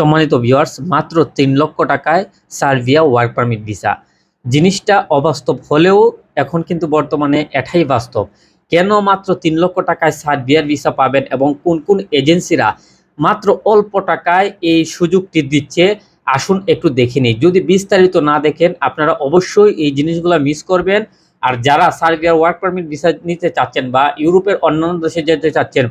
সম্মানিত ভিউয়ার্স মাত্র তিন লক্ষ টাকায় সার্বিয়া ওয়ার্ক পারমিট ভিসা জিনিসটা অবাস্তব হলেও এখন কিন্তু বর্তমানে এটাই বাস্তব। কেন মাত্র তিন লক্ষ টাকায় সার্বিয়ার ভিসা পাবেন এবং কোন কোন এজেন্সিরা মাত্র অল্প টাকায় এই সুযোগটি দিচ্ছে? আসুন একটু দেখে নিই। যদি বিস্তারিত না দেখেন, আপনারা অবশ্যই এই জিনিসগুলো মিস করবেন। আর যারা সার্বিয়ার ওয়ার্ক পারমিট ভিসা নিতে চাচ্ছেন বা ইউরোপের অন্যান্য দেশে যেতে চাচ্ছেন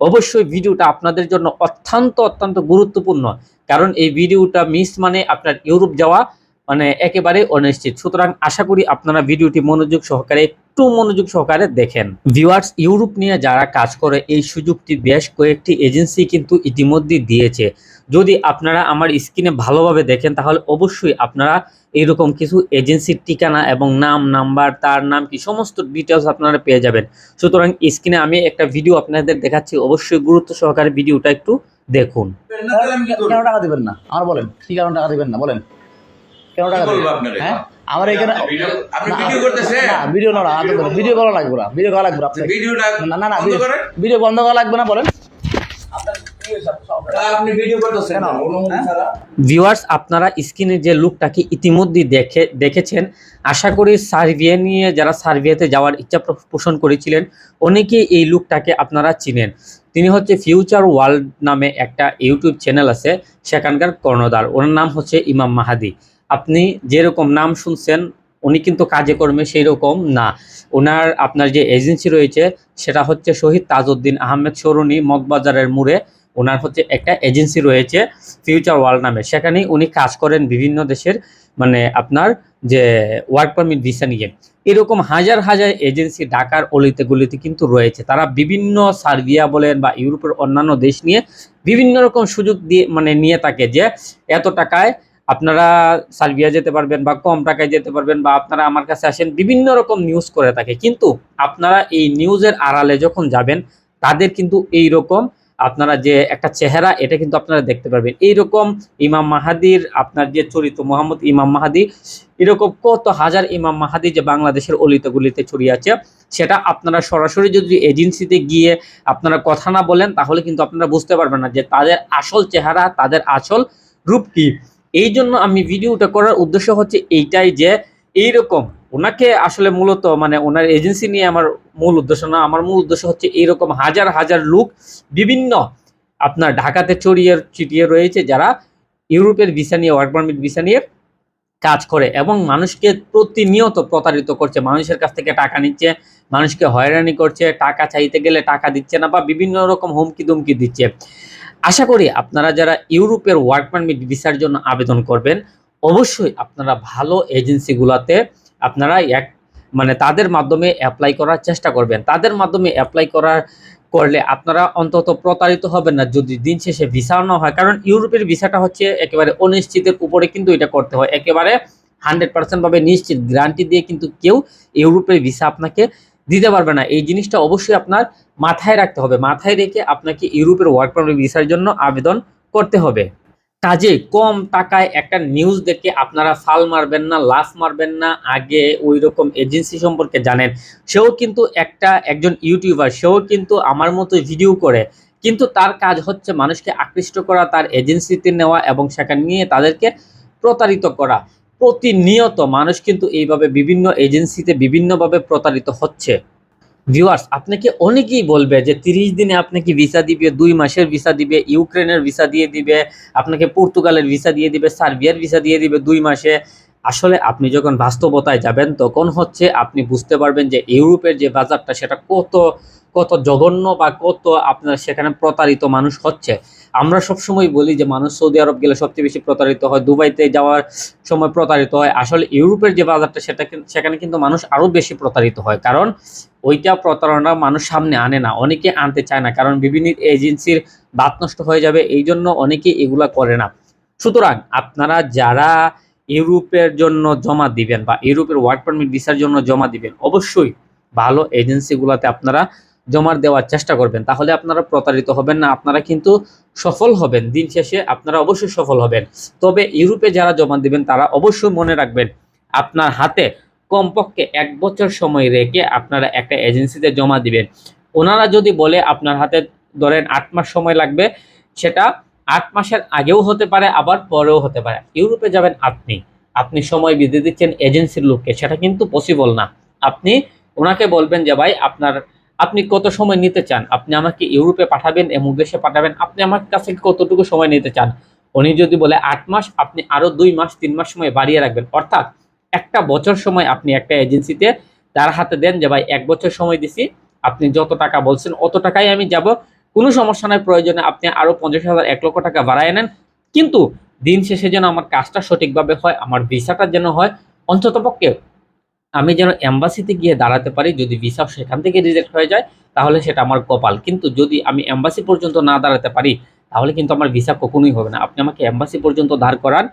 অবশ্যই ভিডিওটা আপনাদের জন্য অত্যন্ত অত্যন্ত গুরুত্বপূর্ণ। কারণ এই ভিডিওটা মিস মানে আপনার ইউরোপ যাওয়া মানে একেবারে অনিশ্চিত সুতরাং আশা করি আপনারা ভিডিওটি মনোযোগ সহকারে একটু মনোযোগ সহকারে দেখেন ভিউয়ার্স ইউরোপ নিয়ে যারা কাজ করে এই সুযোগটি বেশ কয়েকটি এজেন্সি কিন্তু ইতিমধ্যে দিয়েছে যদি আপনারা আমার স্ক্রিনে ভালোভাবে দেখেন তাহলে অবশ্যই আপনারা এইরকম কিছু এজেন্সির ঠিকানা এবং নাম নাম্বার তার নাম কি সমস্ত ডিটেলস আপনারা পেয়ে যাবেন সুতরাং স্ক্রিনে আমি একটা ভিডিও আপনাদের দেখাচ্ছি অবশ্যই গুরুত্ব সহকারে ভিডিওটা একটু দেখুন কেন টাকা দিবেন না আমার বলেন কি কারণ টাকা দিবেন না বলেন কেন টাকা? হ্যাঁ? আমার এখানে ভিডিও- না, ভিডিও করতেছেন? না ভিডিও না না ভিডিও করা লাগবে না ভিডিও করা লাগবে না না না না ভিডিও বন্ধ করা লাগবে না বলেন। তা আপনি ভিডিও করতেছেন। কেন? অনুমতি হ্যাঁ? ভিউয়ার্স আপনারা স্ক্রিনে যে লুকটাকে ইতিমধ্যে দেখে দেখেছেন আশা করি সার্বিয়া নিয়ে যারা সার্বিয়াতে যাওয়ার ইচ্ছা পোষণ করেছিলেন অনেকেই এই লুকটাকে আপনারা চিনেন। তিনি হচ্ছে ফিউচার ওয়ার্ল্ড নামে একটা ইউটিউব চ্যানেল আছে সেখানকার কর্ণধার। ওনার নাম হচ্ছে ইমাম মাহাদি। আপনি যেরকম নাম শুনছেন, উনি কিন্তু কাজে কর্মে সেই রকম না। ওনার আপনার যে এজেন্সি রয়েছে, সেটা হচ্ছে শহীদ তাজউদ্দিন আহমেদ সরুনি মগবাজারের মোড়ে। ওনার হচ্ছে একটা এজেন্সি রয়েছে ফিউচার ওয়ার্ল্ড নামে। সেখানেই উনি কাজ করেন বিভিন্ন দেশের মানে আপনার যে ওয়ার্ক পারমিট ভিসা নিয়ে। এরকম হাজার হাজার এজেন্সি ঢাকার অলিতে গলিতে কিন্তু রয়েছে। তারা বিভিন্ন সার্বিয়া বলেন বা ইউরোপের অন্যান্য দেশ নিয়ে বিভিন্ন রকম সুযোগ দিয়ে মানে নিয়ে থাকে যে, এত টাকায় আপনারা সার্বিয়া যেতে পারবেন বা কম টাকায় যেতে পারবেন বা আপনারা আমার কাছে আসেন, বিভিন্ন রকম নিউজ করে থাকে। কিন্তু আপনারা এই নিউজের আড়ালে যখন যাবেন, তাদের কিন্তু এই রকম আপনারা যে একটা চেহারা, এটা কিন্তু আপনারা দেখতে পারবেন। এইরকম ইমাম মাহাদির, আপনার যে চরিত্র মোহাম্মদ ইমাম মাহাদি, এরকম কত হাজার ইমাম মাহাদি যে বাংলাদেশের অলিতগুলিতে ছড়িয়ে আছে, সেটা আপনারা সরাসরি যদি এজেন্সিতে গিয়ে আপনারা কথা না বলেন, তাহলে কিন্তু আপনারা বুঝতে পারবেন না যে তাদের আসল চেহারা, তাদের আসল রূপ কি। এই জন্য আমি ভিডিওটা করার উদ্দেশ্য হচ্ছে এইটাই যে এইরকম ওনাকে আসলে মূলত মানে ওনার এজেন্সি নিয়ে আমার মূল উদ্দেশ্য না, আমার মূল উদ্দেশ্য হচ্ছে এইরকম হাজার হাজার লোক বিভিন্ন আপনার ঢাকাতে ছড়িয়ে ছিটিয়ে রয়েছে যারা ইউরোপের ভিসা নিয়ে ওয়ার্ক পারমিট ভিসা নিয়ে কাজ করে এবং মানুষকে প্রতিনিয়ত প্রতারিত করছে, মানুষের কাছ থেকে টাকা নিচ্ছে, মানুষকে হয়রানি করছে, টাকা চাইতে গেলে টাকা দিচ্ছে না বা বিভিন্ন রকম হুমকি দুমকি দিচ্ছে। আশা করি আপনারা যারা ইউরোপের ওয়ার্ক পারমিট ভিসার জন্য আবেদন করবেন, অবশ্যই আপনারা ভালো এজেন্সিগুলোতে আপনারা এক মানে তাদের মাধ্যমে অ্যাপ্লাই করার চেষ্টা করবেন। তাদের মাধ্যমে অ্যাপ্লাই করার, করলে আপনারা অন্তত প্রতারিত হবেন না যদি দিন শেষে ভিসা না হয়। কারণ ইউরোপের ভিসাটা হচ্ছে একেবারে অনিশ্চিতের উপরে কিন্তু এটা করতে হয়। একেবারে হান্ড্রেড পার্সেন্টভাবে নিশ্চিত। গ্যারান্টি দিয়ে কিন্তু কেউ ইউরোপের ভিসা আপনাকে দিতে পারবে না। এই জিনিসটা অবশ্যই আপনার মাথায় রাখতে হবে। মাথায় রেখে আপনাকে ইউরোপের ওয়ার্ক পারমিট ভিসার জন্য আবেদন করতে হবে। কাজে কম টাকায় একটা নিউজ দেখে আপনারা ফাল মারবেন না লাফ মারবেন না, আগে ওই রকম এজেন্সি সম্পর্কে জানেন। সেও কিন্তু একটা একজন ইউটিউবার সেও কিন্তু আমার মতো ভিডিও করে। কিন্তু তার কাজ হচ্ছে মানুষকে আকৃষ্ট করা, তার এজেন্সিতে নেওয়া এবং সেখানে নিয়ে তাদেরকে প্রতারিত করা। প্রতিনিয়ত মানুষ কিন্তু এইভাবে বিভিন্ন এজেন্সিতে বিভিন্নভাবে প্রতারিত হচ্ছে। ভিউয়ার্স আপনাকে অনেকেই বলবে যে তিরিশ দিনে আপনাকে ভিসা দিবে, দুই মাসের ভিসা দিবে, ইউক্রেনের ভিসা দিয়ে দিবে, আপনাকে পর্তুগালের ভিসা দিয়ে দিবে, সার্বিয়ার ভিসা দিয়ে দিবে দুই মাসে? আসলে আপনি যখন বাস্তবতায় যাবেন, তখন হচ্ছে আপনি বুঝতে পারবেন যে ইউরোপের যে বাজারটা, সেটা কত কত জঘন্য বা কত আপনার সেখানে প্রতারিত মানুষ হচ্ছে। আমরা সবসময় বলি যে মানুষ সৌদি আরব গেলে সবচেয়ে বেশি প্রতারিত হয়, দুবাইতে যাওয়ার সময় প্রতারিত হয়। আসলে ইউরোপের যে বাজারটা, সেটা সেখানে কিন্তু মানুষ আরও বেশি প্রতারিত হয়। কারণ ওইটা প্রতারণা মানুষ সামনে আনে না, অনেকে আনতে চায় না। কারণ বিভিন্ন এজেন্সির বাত নষ্ট হয়ে যাবে এই জন্য অনেকে এগুলা করে না। সুতরাং আপনারা যারা ইউরোপের জন্য জমা দিবেন বা ইউরোপের ওয়ার্ক পারমিট ভিসার জন্য জমা দিবেন, অবশ্যই ভালো এজেন্সিগুলোতে আপনারা জমা দেওয়ার চেষ্টা করবেন, তাহলে আপনারা প্রতারিত হবেন না, আপনারা কিন্তু সফল হবেন, দিন শেষে আপনারা অবশ্যই সফল হবেন। তবে ইউরোপে যারা জমা দিবেন, তারা অবশ্যই মনে রাখবেন, আপনার হাতে কমপক্ষে এক বছর সময় রেখে আপনারা একটা এজেন্সিতে জমা দিবেন। ওনারা যদি বলে আপনার হাতে ধরেন আট মাস সময় লাগবে, সেটা আট মাসের আগেও হতে পারে, আবার পরেও হতে পারে। ইউরোপে যাবেন আপনি আপনি সময় বেঁধে দিচ্ছেন এজেন্সির লোককে, সেটা কিন্তু পসিবল না। আপনি ওনাকে বলবেন যে, ভাই, আপনার আপনি কত সময় নিতে চান? আপনি আমাকে ইউরোপে পাঠাবেন, এমন দেশে পাঠাবেন, আপনি আমার কাছে কতটুকু সময় নিতে চান? উনি যদি বলে আট মাস, আপনি আরও দুই মাস, তিন মাস সময় বাড়িয়ে রাখবেন। অর্থাৎ একটা বছর সময় আপনি একটা এজেন্সিতে তার হাতে দেন যে, ভাই, এক বছর সময় দিছি, আপনি যত টাকা বলছেন, অত টাকাই আমি যাব। কোনো সমস্যা নাই, প্রয়োজনে আপনি আরও পঞ্চাশ হাজার, এক লক্ষ টাকা বাড়ায় নেন। কিন্তু দিন শেষে যেন আমার কাজটা সঠিকভাবে হয়, আমার ভিসাটা যেন হয়, অন্ততপক্ষে আমি যেন এম্বাসিতে গিয়ে দাঁড়াতে পারি, যদি ভিসা সেখান থেকে রিজেক্ট হয়ে যায়, তাহলে সেটা আমার কপাল। কিন্তু যদি আমি এম্বাসি পর্যন্ত না দাঁড়াতে পারি, তাহলে কিন্তু আমার ভিসা কখনোই হবে না। আপনি আমাকে এম্বাসি পর্যন্ত দাঁড় করান,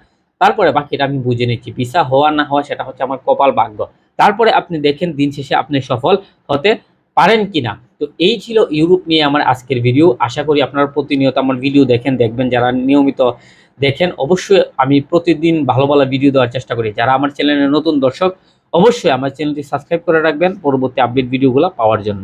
তারপরে বাকিটা আমি বুঝে নিচ্ছি। ভিসা হওয়া, না হওয়া, সেটা হচ্ছে আমার কপাল ভাগ্য। তারপরে আপনি দেখেন, দিন শেষে আপনি সফল হতে পারেন কিনা। তো এই ছিল ইউরোপ নিয়ে আমার আজকের ভিডিও আশা করি আপনারা প্রতিনিয়ত আমার ভিডিও দেখেন, দেখবেন, যারা নিয়মিত দেখেন, অবশ্যই আমি প্রতিদিন ভালো ভালো ভিডিও দেওয়ার চেষ্টা করি। যারা আমার চ্যানেলের নতুন দর্শক অবশ্যই আমার চ্যানেলটি সাবস্ক্রাইব করে রাখবেন। পরবর্তী আপডেট ভিডিওগুলো পাওয়ার জন্য।